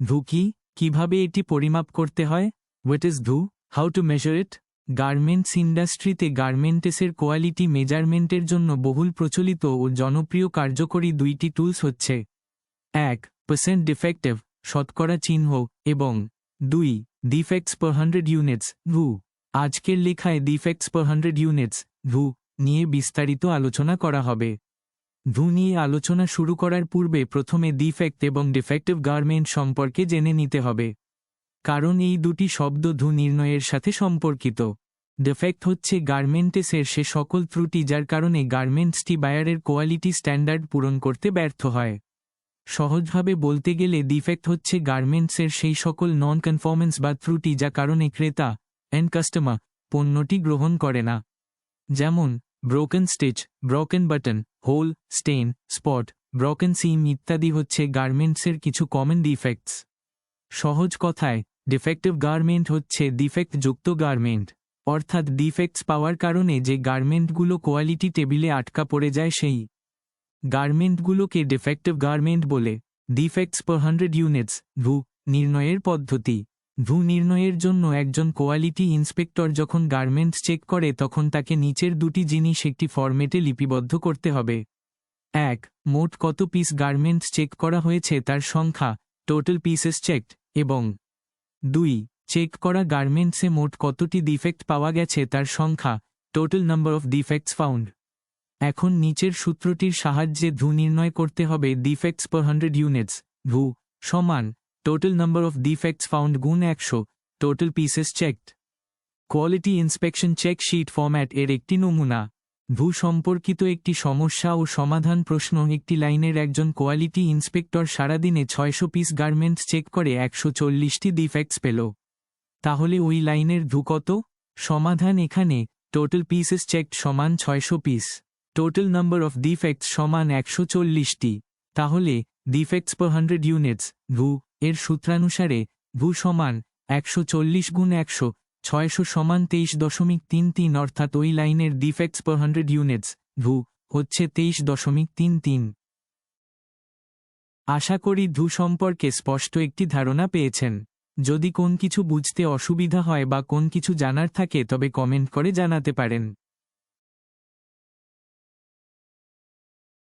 ধু কি? কীভাবে এটি পরিমাপ করতে হয়? What is the how to measure it garments ইন্ডাস্ট্রিতে গার্মেন্টেসের কোয়ালিটি মেজারমেন্টের জন্য বহুল প্রচলিত ও জনপ্রিয় কার্যকরী দুইটি টুলস হচ্ছে এক পার্সেন্ট ডিফেক্টিভ শতকরা চিহ্ন, এবং দুই ডিফেক্টস পার হান্ড্রেড ইউনিটস ভু। আজকের লেখায় ডিফেক্টস পার হান্ড্রেড ইউনিটস ভু, নিয়ে বিস্তারিত আলোচনা করা হবে। ভু নিয়ে আলোচনা শুরু করার পূর্বে প্রথমে ডিফেক্ট এবং ডিফেক্টিভ গার্মেন্ট সম্পর্কে জেনে নিতে হবে। কারণ এই দুটি শব্দ ধু নির্ণয়ের সাথে সম্পর্কিত। ডিফেক্ট হচ্ছে গার্মেন্টেসের সে সকল ত্রুটি যার কারণে গার্মেন্টসটি বায়ারের কোয়ালিটি স্ট্যান্ডার্ড পূরণ করতে ব্যর্থ হয়। সহজভাবে বলতে গেলে ডিফেক্ট হচ্ছে গার্মেন্টসের সেই সকল নন কনফর্মেন্স বা ত্রুটি যা কারণে ক্রেতা অ্যান্ড কাস্টমার পণ্যটি গ্রহণ করে না। যেমন broken stitch broken button hole, stain, spot, broken seam ইত্যাদি হচ্ছে গার্মেন্টসের কিছু কমন ডিফেক্টস সহজ কথায় ডিফেক্টিভ গার্মেন্ট হচ্ছে ডিফেক্টযুক্ত গার্মেন্ট অর্থাৎ ডিফেক্টস পাওয়ার কারণে যে গার্মেন্টগুলো কোয়ালিটি টেবিলে আটকা পড়ে যায় সেই গার্মেন্টগুলোকে ডিফেক্টিভ গার্মেন্ট বলে। ডিফেক্টস পার হান্ড্রেড ইউনিটস ভু, নির্ণয়ের পদ্ধতি। ভু নির্ণয়ের জন্য একজন কোয়ালিটি ইন্সপেক্টর যখন গার্মেন্টস চেক করে, তখন তাকে নিচের দুটি জিনিস একটি ফরম্যাটে লিপিবদ্ধ করতে হবে। এক, মোট কত পিস গার্মেন্টস চেক করা হয়েছে তার সংখ্যা টোটাল পিসেস চেকড এবং দুই চেক করা গার্মেন্টসে মোট কতটি ডিফেক্ট পাওয়া গেছে তার সংখ্যা total number of defects found এখন নিচের সূত্রটির সাহায্যে ধু নির্ণয় করতে হবে defects per hundred units the সমান total number of defects found গুণ একশো। Total pieces checked quality inspection check sheet format এর একটি নমুনা। ভূ সম্পর্কিত একটি সমস্যা ও সমাধান প্রশ্ন, একটি লাইনের একজন কোয়ালিটি ইন্সপেক্টর সারাদিনে ছয়শো পিস গার্মেন্টস চেক করে একশো চল্লিশটি ডিফেক্টস পেল। তাহলে ওই লাইনের ধু কত? সমাধান এখানে। টোটাল পিসেস চেকড সমান ছয়শো piece total number of defects সমান একশো চল্লিশটি। তাহলে ডিফেক্টস পার হান্ড্রেড ইউনিটস ভু এর সূত্রানুসারে, ভু সমান একশো চল্লিশ গুণ একশো, ছয়শো সমান তেইশ দশমিক তিন তিন অর্থাৎ ওই লাইনের ডিফেক্টস পার হান্ড্রেড ইউনিটস ভু, হচ্ছে তেইশ দশমিক তিন তিন। আশা করি ধু সম্পর্কে স্পষ্ট একটি ধারণা পেয়েছেন। যদি কোন কিছু বুঝতে অসুবিধা হয় বা কোন কিছু জানার থাকে তবে কমেন্ট করে জানাতে পারেন।